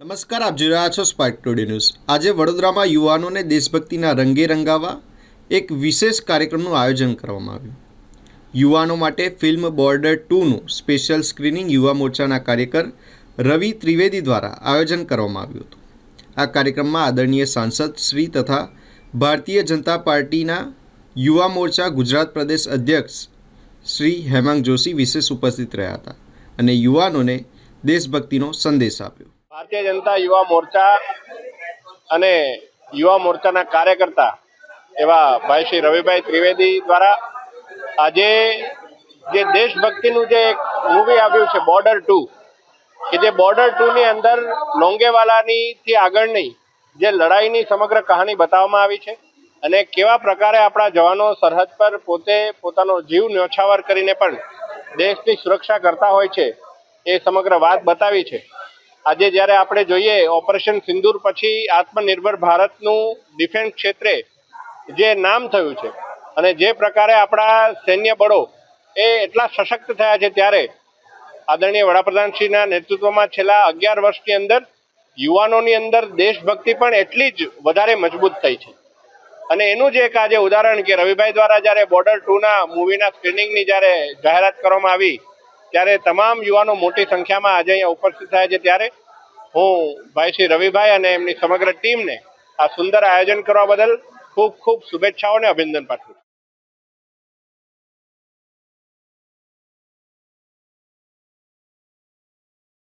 નમસ્કાર, આપ જોઈ રહ્યા છો સ્પાર્ક ટુડે ન્યૂઝ આજે વડોદરામાં યુવાનોને દેશભક્તિના રંગે રંગાવા એક વિશેષ કાર્યક્રમનું આયોજન કરવામાં આવ્યું. યુવાનો માટે ફિલ્મ બોર્ડર ટુનું સ્પેશિયલ સ્ક્રીનિંગ યુવા મોરચાના કાર્યકર રવિ ત્રિવેદી દ્વારા આયોજન કરવામાં આવ્યું હતું. આ કાર્યક્રમમાં આદરણીય સાંસદ શ્રી તથા ભારતીય જનતા પાર્ટીના યુવા મોરચા ગુજરાત પ્રદેશ અધ્યક્ષ શ્રી હેમાંગ જોશી વિશેષ ઉપસ્થિત રહ્યા હતા અને યુવાનોને દેશભક્તિનો સંદેશ આપ્યો. ભારતીય જનતા યુવા મોરચા અને યુવા મોરચાના કાર્યકર્તા એવા ભાઈ શ્રી રવિભાઈ ત્રિવેદી દ્વારા આજે જે દેશભક્તિનું જે એક મૂવી આવ્યું છે બોર્ડર ટુ કે જે બોર્ડર ટુ ની અંદર લોંગેવાલાની થી આગળની જે લડાઈની સમગ્ર કહાની બતાવવામાં આવી છે અને કેવા પ્રકારે આપણા જવાનો સરહદ પર પોતે પોતાનો જીવ ન્યોછાવર કરીને પણ દેશની સુરક્ષા કરતા હોય છે એ સમગ્ર વાત બતાવી છે. આજે જ્યારે આપણે જોઈએ ઓપરેશન સિંદૂર પછી આત્મનિર્ભર ભારતનું ડિફેન્સ ક્ષેત્રે જે નામ થયું છે અને જે પ્રકારે આપણા સૈન્ય બળો એ એટલા સશક્ત થયા છે ત્યારે આદરણીય વડાપ્રધાનશ્રીના નેતૃત્વમાં છેલ્લા અગિયાર વર્ષની અંદર યુવાનોની અંદર દેશભક્તિ પણ એટલી જ વધારે મજબૂત થઈ છે. અને એનું જ એક આજે ઉદાહરણ કે રવિભાઈ દ્વારા જ્યારે બોર્ડર ટુના મૂવીના સ્ક્રીનિંગની જ્યારે જાહેરાત કરવામાં આવી ત્યારે તમામ યુવાનો મોટી સંખ્યામાં આજે અહીંયા ઉપસ્થિત થયા છે. ત્યારે હું ભાઈ શ્રી રવિભાઈ અને એમની સમગ્ર ટીમને આ સુંદર આયોજન કરવા બદલ ખૂબ ખૂબ શુભેચ્છાઓ અને અભિનંદન પાઠવું છું.